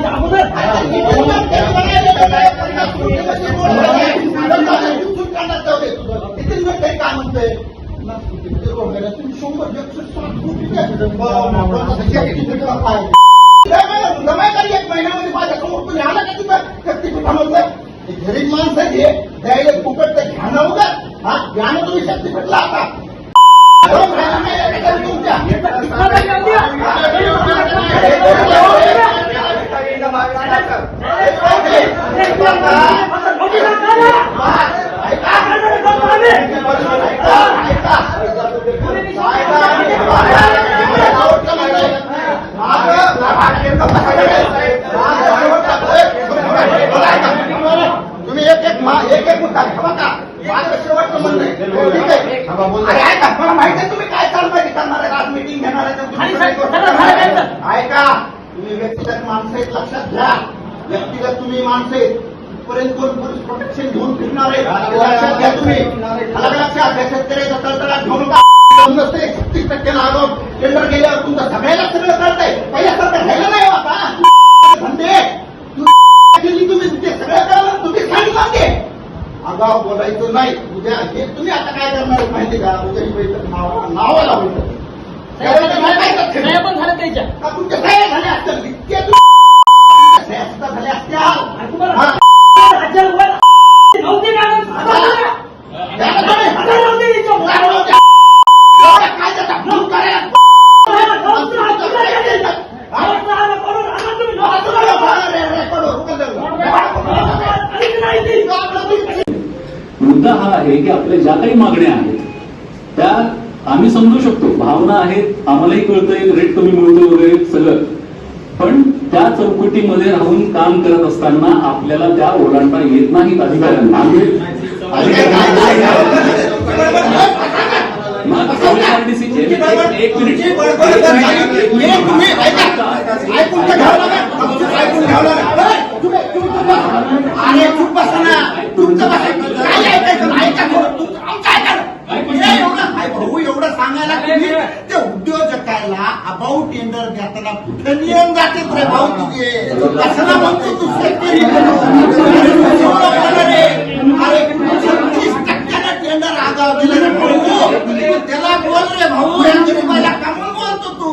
करायच्या अगोदर गरीब मला माहिती आहे तुम्ही काय चालवायचे करणार आहे आज मीटिंग घेणार आहे? ऐका तुम्ही व्यक्तिगत माणसं आहेत लक्षात घ्या. व्यक्तिगत तुम्ही माणसं आहेत. पर्यंत कोण पोलीस प्रोटेक्शन घेऊन फिरणार आहे लक्षात घ्या तुम्ही. अलग लक्षात घ्या शेतकऱ्याचा तळतळा घेऊ नका दम नसते छत्तीस टक्के लागो टेंडर गेल्यावर तुमचं सगळ्याला सगळं कळतंय पहिल्यासारखं राहिलं नाही हो आता. धंदे केली तुम्ही ते सगळं कळलं तुम्ही सांगितलं ते आगाव बोलायचं नाही. उद्या हे तुम्ही आता काय करणार? माहिती का? उद्या ही बैठक नावा नावा? नाही पण झालं त्याच्या. तुमच्या झाल्या असत्या आणि तुम्हाला हा. राज्याला वर नव्हते का अजून? आता नव्हते का? त्याला काय? आता नव्हते इथं. काय बोलते? एवढा काय त्याचा भूल करायला? तुम्हाला नव्हतं, आता काय केलं? नव्हतं, आता करून आणा तुम्ही. नव्हतं, तुला नव्हतं. बाहेर आहे, रे, कडू, उकल काहीच नाही ते. मुद्दा हा आहे की आपल्या ज्या काही मागण्या आहेत त्या आम्ही समजू शकतो. भावना आहेत आम्हालाही कळतंय रेट कमी मिळतो वगैरे सगळं. पण त्या चौकटीमध्ये राहून काम करत असताना आपल्याला त्या ओलांडता येत नाहीत अधिकाऱ्यांना. एक मिनिट. ಬೆನ್ನಿಯಂಗಾಕೆ ಪ್ರಭಾವತಿಗೆ ಕಸನ ಮತ್ತು ದುಸ್ಸೆಕ್ಕೆರಿ ಕನ್ನಡೆ ಅರೆ ಕುಚಿಸ್ ತಕ್ಕನ ಟೆಂಡರ್ ಆಗಾದಿಲ್ಲ ಕೊಡು ತೆಲ ಬೋಲ್ರೆ ಬಹು ಹೆಂಗೆ ರೂಪಾಯಿ ಕಮ್ಮಿ ಬಂತು ತೂ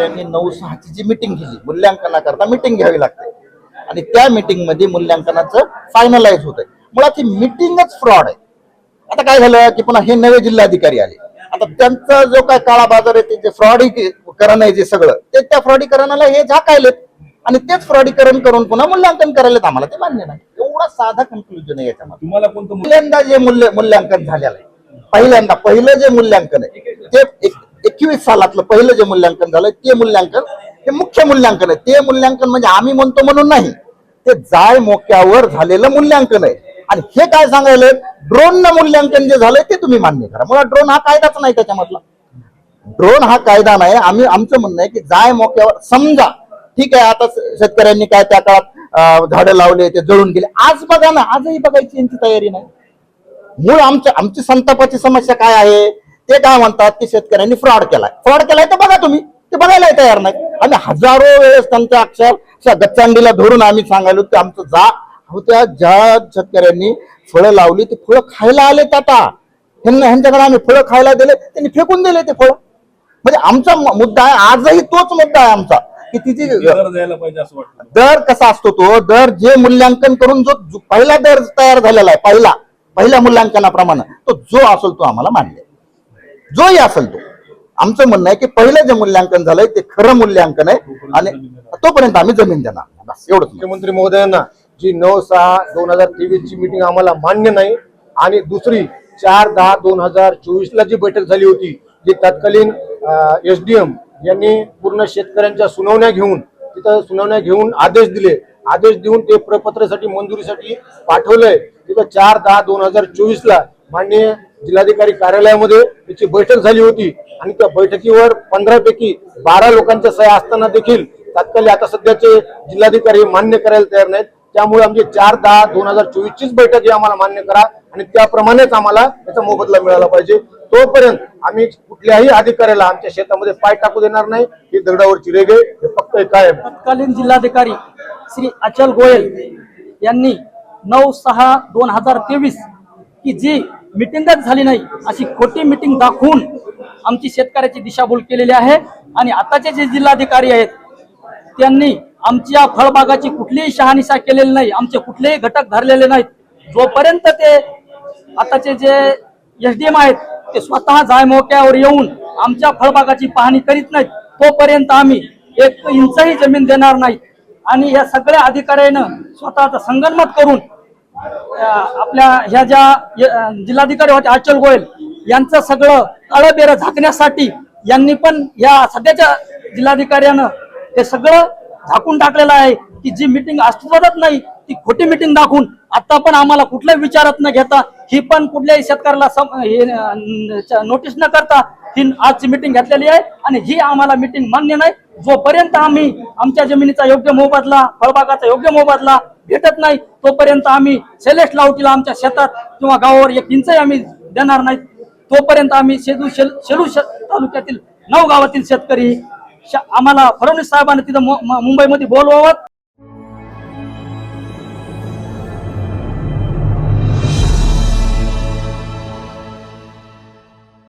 यांनी नऊ सहाची जी मिटिंग घेतली मूल्यांकनाकरता मिटिंग घ्यावी लागते. आणि त्या मिटिंगमध्ये मूल्यांकनाचं फायनलाइज होत आहे मुळात ही मिटिंगच फ्रॉड आहे. आता काय झालं की पुन्हा हे नवे जिल्हाधिकारी आले. आता त्यांचा जो काय काळा बाजार आहे ते जे फ्रॉडीकरण आहे जे सगळं ते त्या फ्रॉडीकरणाला हे झाकायलेत. आणि तेच फ्रॉडीकरण करून पुन्हा मूल्यांकन करायलेत आम्हाला ते मान्य नाही. एवढा साधा कन्क्लुजन आहे याच्यामध्ये. तुम्हाला कोणतं पहिल्यांदा जे मूल्य मूल्यांकन झालेलं आहे. पहिल्यांदा पहिलं जे मूल्यांकन आहे ते एक- एकवीस सालातलं पहिलं जे मूल्यांकन झालं ते मूल्यांकन हे मुख्य मूल्यांकन आहे. ते मूल्यांकन म्हणजे आम्ही म्हणतो म्हणून नाही. ते जाय मोक्यावर झालेलं मूल्यांकन आहे. आणि हे काय सांगायला ड्रोन मूल्यांकन जे झालंय ते तुम्ही मान्य करा. मुळात ड्रोन हा कायदाच नाही त्याच्यामधला. ड्रोन हा कायदा नाही. आम्ही आमचं म्हणणं आहे की जाय मोक्यावर समजा ठीक आहे आता शेतकऱ्यांनी काय त्या काळात झाडं लावले ते जळून गेले. आज बघा ना आजही बघायची यांची तयारी नाही. मूळ आमच्या आमची संतापाची समस्या काय आहे? ते काय म्हणतात की शेतकऱ्यांनी फ्रॉड केलाय. फ्रॉड केलाय तर बघा तुम्ही. ते बघायला तयार नाही. आम्ही हजारो वेळेस त्यांच्या अक्षर गच्चांडीला धरून आम्ही सांगायलो की आमचं जा. अहो त्या ज्या शेतकऱ्यांनी फळं लावली ती फळं खायला आले आता ह्यांना ह्यांच्याकडे आम्ही फळं खायला दिले त्यांनी फेकून दिले ते फळं. म्हणजे आमचा मुद्दा आहे आजही तोच मुद्दा आहे आमचा. की तिची दर? द्यायला पाहिजे असं वाटतं दर कसा असतो तो? दर जे मूल्यांकन करून जो पहिला दर तयार झालेला आहे पहिला पहिल्या मूल्यांकनाप्रमाणे तो जो असेल तो आम्हाला मान्य आहे. जोही असेल तो. आमचं म्हणणं आहे की पहिलं जे मूल्यांकन झालंय ते खरं मूल्यांकन आहे आणि तोपर्यंत आम्ही जमीन देणार. बस एवढंच मुख्यमंत्री महोदयांना जी नऊ सहा दोन हजार तेवीस ची मीटिंग आम्हाला मान्य नाही आणि दुसरी चार दहा दोन हजार चोवीस ला जी बैठक झाली होती जी तत्कालीन एस डी एम यांनी पूर्ण शेतकऱ्यांच्या सुनावण्या घेऊन तिथं सुनावण्या घेऊन आदेश दिले. आदेश देऊन ते प्रपत्रासाठी मंजुरीसाठी पाठवलंय. तिथं चार दहा दोन हजार चोवीस ला माननीय जिल्हाधिकारी कार्यालयामध्ये त्याची बैठक झाली होती. आणि त्या बैठकीवर पंधरा पैकी बारा लोकांच्या सह्या असताना देखील तात्कालिक आता सध्याचे जिल्हाधिकारी मान्य करायला तयार नाहीत. त्यामुळे आमची चार दहा दोन हजार चोवीस चीच बैठक ही आम्हाला मान्य करा. आणि त्याप्रमाणेच आम्हाला त्याचा मोबदला मिळाला पाहिजे. तोपर्यंत आम्ही कुठल्याही अधिकाऱ्याला आमच्या शेतामध्ये पाय टाकू देणार नाही. ही दगडावरची रेगे हे फक्त काय आहे. तत्कालीन जिल्हाधिकारी श्री अचल गोयल यांनी नऊ सहा दोन हजार तेवीस की जी मिटिंगच झाली नाही अशी खोटी मिटिंग दाखवून आमची शेतकऱ्याची दिशाभूल केलेली आहे. आणि आताचे जे जिल्हाधिकारी आहेत त्यांनी आमच्या फळबागाची कुठलीही शहानिशा केलेली नाही आमचे कुठलेही घटक धरलेले नाहीत. जोपर्यंत ते आताचे जे एस डी एम आहेत ते स्वतः जायमोक्यावर येऊन आमच्या फळबागाची पाहणी करीत नाहीत. तोपर्यंत आम्ही एक इंचही जमीन देणार नाही. आणि या सगळ्या अधिकाऱ्यानं स्वतःचा संगनमत करून आपल्या ह्या ज्या जिल्हाधिकारी होते अचल गोयल यांचं सगळं तळबेरं झाकण्यासाठी यांनी पण या सध्याच्या जिल्हाधिकाऱ्यानं हे सगळं झाकून टाकलेलं आहे की जी मिटिंग अस्तित्वातच नाही ती खोटी मिटिंग दाखवून आता पण आम्हाला कुठल्याही विचारात न घेता ही पण कुठल्याही शेतकऱ्याला नोटीस न करता ही आजची मिटिंग घेतलेली आहे आणि ही आम्हाला मिटिंग मान्य नाही. जोपर्यंत आम्ही आमच्या जमिनीचा योग्य मोबदला फळबागाचा योग्य मोबदला भेटत नाही तोपर्यंत आम्ही सेलेस्ट लावटीला आमच्या शेतात किंवा गावावर एक इंचही आम्ही देणार नाही. तोपर्यंत आम्ही शेलू शेल शेलू तालुक्यातील नऊ गावातील शेतकरी आम्हाला फडणवीस साहेबांनी तिथं मुंबईमध्ये बोलवावं.